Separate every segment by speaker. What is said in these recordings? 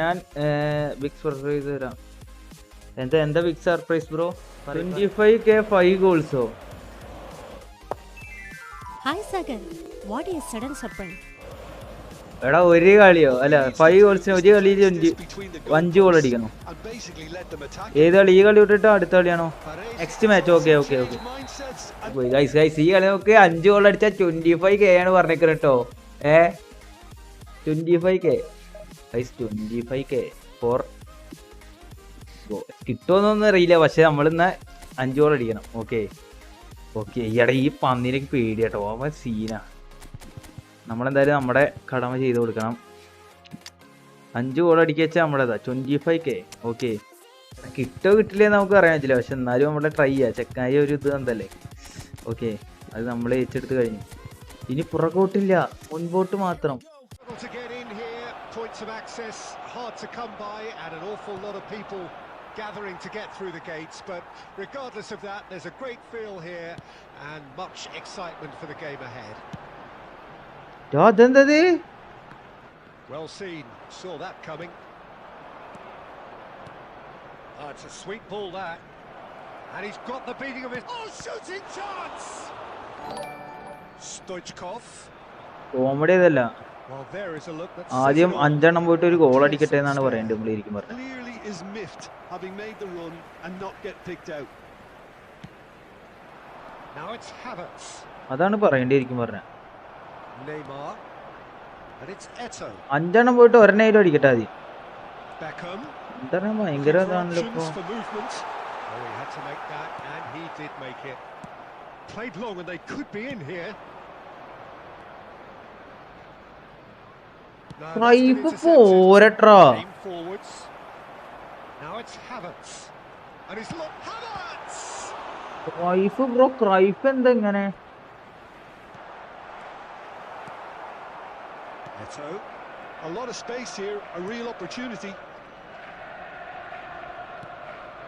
Speaker 1: ഞാൻ big surprise തരാം. എന്താ എന്താ big surprise bro twenty five K five ഗോൾസോ
Speaker 2: സഗൻ വാട്ട് ഈസ് സഡൻ സർപ്രൈസ്
Speaker 1: എടാ ഒരു കളിയോ? അല്ല ഫൈവ് ഗോൾസിന് ഒരു കളി അഞ്ച് ഗോൾ അടിക്കണം. ഏത് കളി? ഈ കളി വിട്ടിട്ടോ? അടുത്ത കളിയാണോ? Next match okay
Speaker 3: okay okay
Speaker 1: guys guys ഈ കളി നോക്കി. അഞ്ച് ഗോൾ അടിച്ചാൽ ട്വന്റി ഫൈവ് കെ ആണ് പറഞ്ഞേക്കുന്നത് കേട്ടോ ഏ? Twenty five K guys twenty five K four കിട്ടുമെന്നൊന്നും അറിയില്ല പക്ഷെ നമ്മളിന്ന് അഞ്ച് ഗോൾ അടിക്കണം. ഓക്കെ ഓക്കെ ഈയിടെ ഈ പന്നിനൊക്കെ പേടി കേട്ടോ അവൻ സീനാ. നമ്മളെന്തായാലും നമ്മുടെ കടമ ചെയ്ത് കൊടുക്കണം. അഞ്ച് ഗോൾ അടിക്കുക വെച്ചാൽ നമ്മുടേതാ ട്വന്റി ഫൈവ് കെ ഓക്കെ കിട്ടോ കിട്ടില്ലേ നമുക്ക് അറിയാൻ പറ്റില്ല. പക്ഷെ എന്നാലും നമ്മളെ ട്രൈ ചെയ്യാം. ചെക്കായ ഒരു ഇത് എന്തല്ലേ ഓക്കെ അത് നമ്മൾ ഏറ്റെടുത്ത് കഴിഞ്ഞു. ഇനി പുറകോട്ടില്ല. മുൻപോട്ട് മാത്രം.
Speaker 3: Points of access hard to come by, and an awful lot of people gathering to get through the gates. But regardless of that, there's a great feel here and much excitement for the game ahead.
Speaker 1: ടാ, അതെന്തത്
Speaker 3: Well seen, saw that coming. Oh, it's a sweet ball that. And he's got the beating of his. Oh, shooting chance! Stoichkov.
Speaker 1: Comedy ഇതല്ല ആദ്യം അഞ്ചെണ്ണം പോയിട്ട് ഒരു goal അടിക്കട്ടെ എന്നാണ് പറയേണ്ടത്
Speaker 3: നമ്മൾ ഇരിക്കും പറഞ്ഞത്
Speaker 1: അതാണ് പറയേണ്ടിയിരിക്കും
Speaker 3: പറഞ്ഞത്
Speaker 1: അഞ്ചെണ്ണം പോയിട്ട് ഒരെണ്ണയിലും അടിക്കട്ടെ ആദ്യം. ഭയങ്കര ഇതാണല്ലോ
Speaker 3: No, that's been
Speaker 1: Cruyff
Speaker 3: intercepted.
Speaker 1: പോരട്രാ
Speaker 3: Aim forwards. Now it's Havertz. And he's look Havertz!
Speaker 1: Cruyff bro Cruyff എന്താ ഇങ്ങനെ
Speaker 3: Eto.
Speaker 4: A lot of space here, a real opportunity.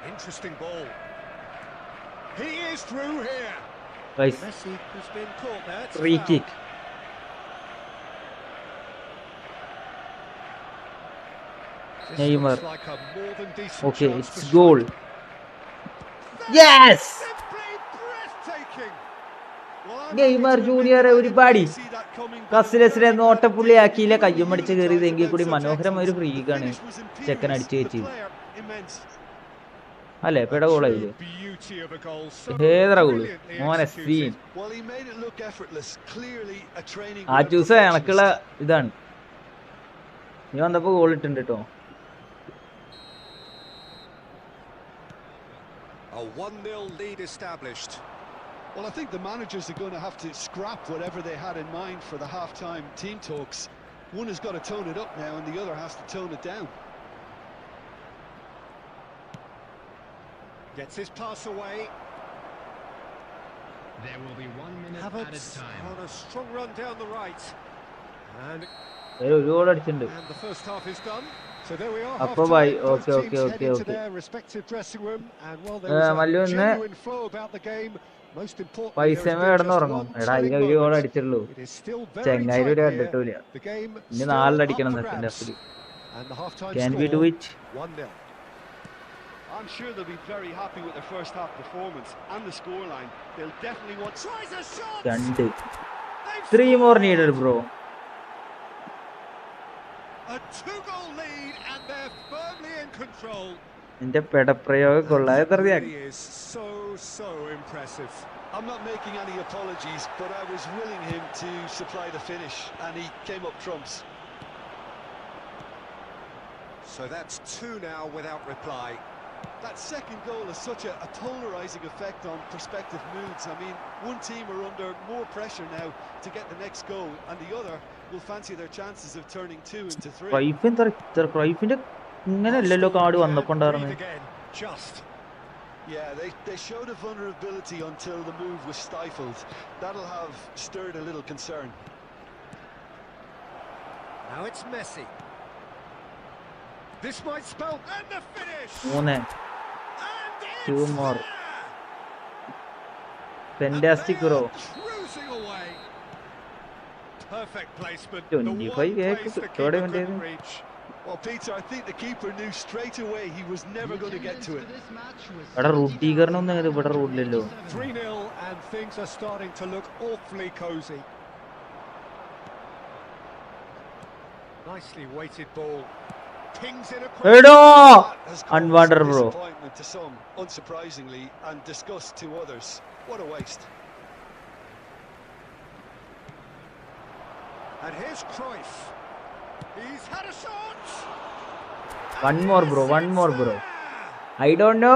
Speaker 3: Interesting ball. He is through here.
Speaker 1: Guys
Speaker 3: Messi has been caught there. It's
Speaker 1: free
Speaker 3: foul.
Speaker 1: Neymar
Speaker 3: okay
Speaker 1: it's
Speaker 3: goal yes
Speaker 1: Neymar
Speaker 3: junior
Speaker 1: ഒരുപാടി കസിലസിനെ നോട്ടപ്പുള്ളിയാക്കിയില്ല കയ്യും അടിച്ച് കയറിയതെങ്കിൽ കൂടി മനോഹരമായ ഒരു
Speaker 4: ഫ്രീക്കാണ്
Speaker 1: ചെക്കൻ അടിച്ചു കയറ്റിയത് അല്ലേ? പെട ഗോളായില്ലേ മോനെ സീൻ ആ ചൂസ് എനക്കുള്ള ഇതാണ്. നീ വന്നപ്പോ ഗോൾ ഇട്ടുണ്ട് കേട്ടോ
Speaker 3: A 1-0 lead established.
Speaker 4: Well, I think the managers are going to have to scrap whatever they had in mind for the half-time team talks. One has got to tone it up now, and the other has to tone it down.
Speaker 3: Gets his pass away.
Speaker 5: There will be one minute
Speaker 3: Havertz
Speaker 5: added time.
Speaker 3: on a strong run down the right. And, and the first half is done.
Speaker 1: അപ്പോൾ
Speaker 3: bye
Speaker 1: okay okay okay okay Mallu
Speaker 3: ഇന്ന്
Speaker 1: പൈസ
Speaker 3: കിടന്നുറങ്ങും
Speaker 1: എടാ
Speaker 3: അതിൽ
Speaker 1: ഒരു goal അടിച്ചുള്ളൂ ചെങ്ങായി ഒരു കണ്ടിട്ടില്ല ഇനി നാലിൽ അടിക്കണം second Hafil can
Speaker 3: be
Speaker 1: do
Speaker 3: it
Speaker 4: I'm sure they'll be very happy with their first half performance and the scoreline. They'll definitely want
Speaker 3: tries a shot.
Speaker 1: രണ്ട് three
Speaker 3: more
Speaker 1: needed bro.
Speaker 3: A two goal lead
Speaker 1: നിന്റെ പെടപ്രയോഗം കൊള്ളാതെ
Speaker 3: That
Speaker 1: തെറിയാക്കി
Speaker 3: really is so so impressive.
Speaker 4: I'm not making any apologies, but I was willing him to supply the finish, and he came up trumps.
Speaker 3: So that's two now without reply.
Speaker 4: That second goal has such a, a polarising effect on prospective moods. I mean, one team are under more pressure now to get the next goal, and the other will fancy their chances of turning two into three.
Speaker 1: Cruyff എന്താ ഇത്ര ക്രൈഫിന്റെ ഇങ്ങനെ അല്ലല്ലോ card
Speaker 3: Can't
Speaker 1: വന്നപ്പോ
Speaker 3: breathe
Speaker 1: ഉണ്ടായിരുന്നത്
Speaker 3: again. Just.
Speaker 4: Yeah, they, they showed a vulnerability until the move was stifled. That'll have stirred a little concern.
Speaker 3: Now it's Messi. This might spell and the finish.
Speaker 1: മൂന്ന്
Speaker 3: And it's
Speaker 1: Two more.
Speaker 3: there.
Speaker 1: Fantastic
Speaker 3: And they
Speaker 1: bro
Speaker 3: are cruising away. Perfect placement.
Speaker 1: 25
Speaker 3: the one
Speaker 1: cake
Speaker 3: place the
Speaker 1: കിട്ടോടെ
Speaker 3: keeper
Speaker 1: വേണ്ടിയത്.
Speaker 3: couldn't reach.
Speaker 4: Well, Peter, I think the keeper knew straight away he was never going to get to it.
Speaker 1: ഇവിടെ റൂട്ടീകരണം ഒന്നും ഇവിടെ റൂട്ടില്ലല്ലോ
Speaker 3: 3 0, and things are starting to look awfully cosy. Nicely weighted ball. Pings in across.
Speaker 1: എടോ
Speaker 4: That has caused
Speaker 1: Unwanted, bro.
Speaker 4: disappointment to some, unsurprisingly, and disgust to others. What a waste.
Speaker 3: And here's Cruyff. He's had a shot.
Speaker 1: One more, bro, one more, bro. I don't know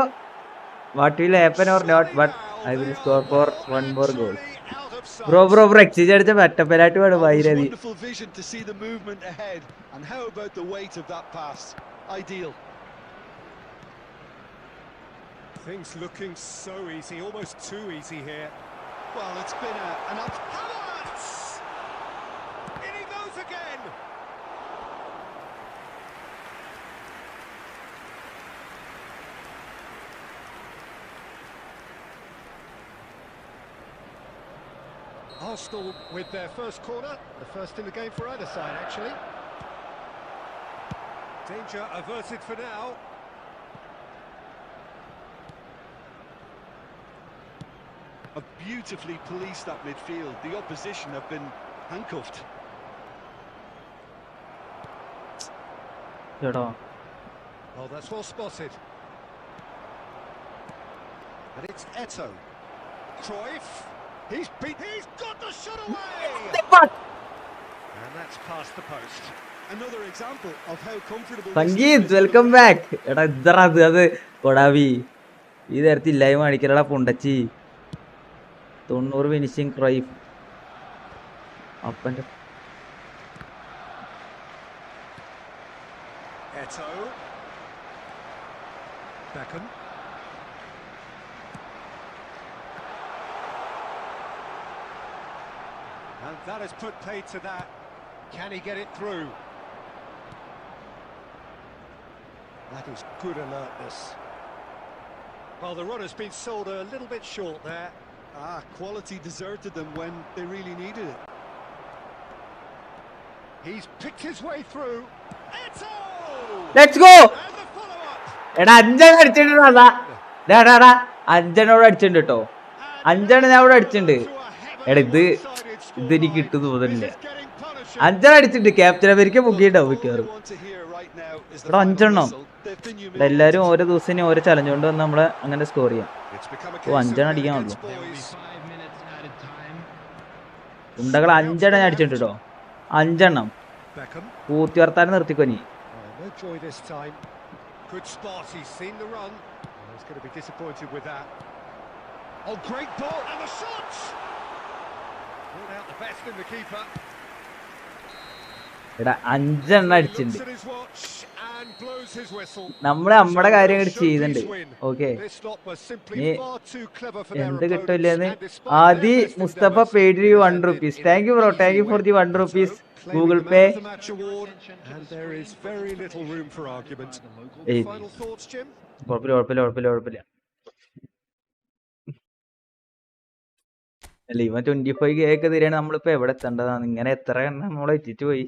Speaker 1: what will happen or not but I will score four one more goal bro bro bro exchange അടിച്ച പറ്റപ്പലായിട്ട് വേണം
Speaker 4: It's
Speaker 1: വൈരതി
Speaker 4: wonderful vision to see the movement ahead. And how about the weight of that pass? Ideal.
Speaker 3: Things looking so easy, almost too easy here.
Speaker 4: Well, it's been a, an up.
Speaker 3: Arsenal with their first corner, the first in the game for either side, actually. Danger averted for now.
Speaker 4: Have beautifully policed that midfield. The opposition have been handcuffed.
Speaker 1: Well,
Speaker 3: oh, that's well spotted. And it's Eto. Cruyff. He's beat. He's got the shot away. And that's past the post.
Speaker 4: Another example of how comfortable. Sangeet,
Speaker 1: welcome back. എടാ ഇതറ അത് അത് കൊടാവി ഈ നേരത്തെ ഇല്ലായ്മ അടിക്കലടാ പൊണ്ടച്ചി തൊണ്ണൂറ് finishing Cruyff അപ്പന്റെ
Speaker 3: Eto. Beckham. And that has put paid to that. Can he get it through? That is good alertness. Well, the run has been sold a little bit short there.
Speaker 4: Ah, quality deserted them when they really needed it.
Speaker 3: He's picked his way through. Eto!
Speaker 1: Let's go
Speaker 3: And the follow-up.
Speaker 1: എടാ അഞ്ചെണ്ണം അടിച്ചിട്ടുണ്ട് അതാ ഡാ ഡാ ഡാ അഞ്ചെണ്ണം അവിടെ അടിച്ചിട്ടുണ്ട് കേട്ടോ അഞ്ചെണ്ണം ഞാൻ അവിടെ അടിച്ചിട്ടുണ്ട് എടാ ഇത് ഇതെനിക്ക് കിട്ടുന്നു തോന്നുന്നില്ല അഞ്ചെണ്ണം ക്യാപ്റ്റൻ അമേരിക്ക മുക്കിയിട്ടാവും മിക്കവാറും.
Speaker 4: ഇവിടെ
Speaker 1: അഞ്ചെണ്ണം. എല്ലാരും ഓരോ ദിവസം ഓരോ ചലഞ്ച് കൊണ്ട് വന്ന് നമ്മളെ അങ്ങനെ സ്കോർ ചെയ്യാം. ഓ അഞ്ചെണ്ണം അടിക്കാനുള്ളൂ ഉണ്ടകൾ അഞ്ചെണ്ണം അടിച്ചിട്ടുണ്ട് കേട്ടോ അഞ്ചെണ്ണം. പൂത്തി വർത്താനം നിർത്തിക്കൊനി
Speaker 3: seen oh, the run. He's going to be disappointed with that. Oh, great ball and a shot!
Speaker 1: എടാ അഞ്ചെണ്ണ അടിച്ചിട്ടുണ്ട്. നമ്മുടെ
Speaker 3: നമ്മുടെ
Speaker 1: കാര്യം
Speaker 3: അങ്ങോട്ട് ചെയ്തിണ്ട്
Speaker 1: ഓക്കെ എന്ത് കിട്ടില്ലെന്ന്
Speaker 3: Adi Mustafa paid one rupees thank you bro thank you for the
Speaker 1: one
Speaker 3: rupees Google Pay
Speaker 1: കുഴപ്പമില്ല കുഴപ്പമില്ല കുഴപ്പമില്ല. അല്ല ഇവൻ ട്വന്റി ഫൈവ് കെ ഒക്കെ നമ്മളിപ്പോ എവിടെ എത്തേണ്ടതാണ്? ഇങ്ങനെ എത്ര എണ്ണം നമ്മൾ എത്തിച്ചു പോയി?